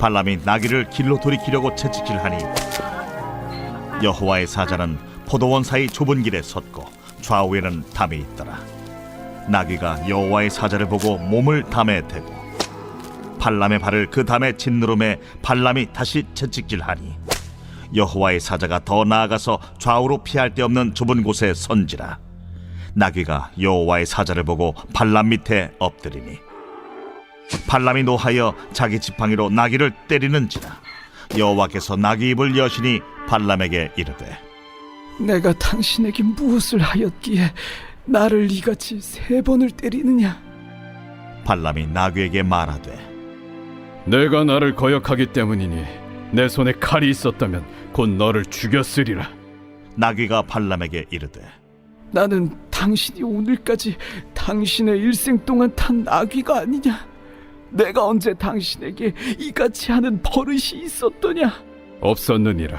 발람이 나귀를 길로 돌이키려고 채찍질하니 여호와의 사자는 포도원 사이 좁은 길에 섰고 좌우에는 담이 있더라. 나귀가 여호와의 사자를 보고 몸을 담에 대고 발람의 발을 그 담에 짓누름에 발람이 다시 채찍질하니 여호와의 사자가 더 나아가서 좌우로 피할 데 없는 좁은 곳에 선지라. 나귀가 여호와의 사자를 보고 발람 밑에 엎드리니 발람이 노하여 자기 지팡이로 나귀를 때리는지라 여호와께서 나귀 입을 여시니 발람에게 이르되 내가 당신에게 무엇을 하였기에 나를 이같이 세 번을 때리느냐? 발람이 나귀에게 말하되 내가 나를 거역하기 때문이니 내 손에 칼이 있었다면 곧 너를 죽였으리라. 나귀가 발람에게 이르되 나는 당신이 오늘까지 당신의 일생 동안 탄 나귀가 아니냐? 내가 언제 당신에게 이같이 하는 버릇이 있었더냐? 없었느니라.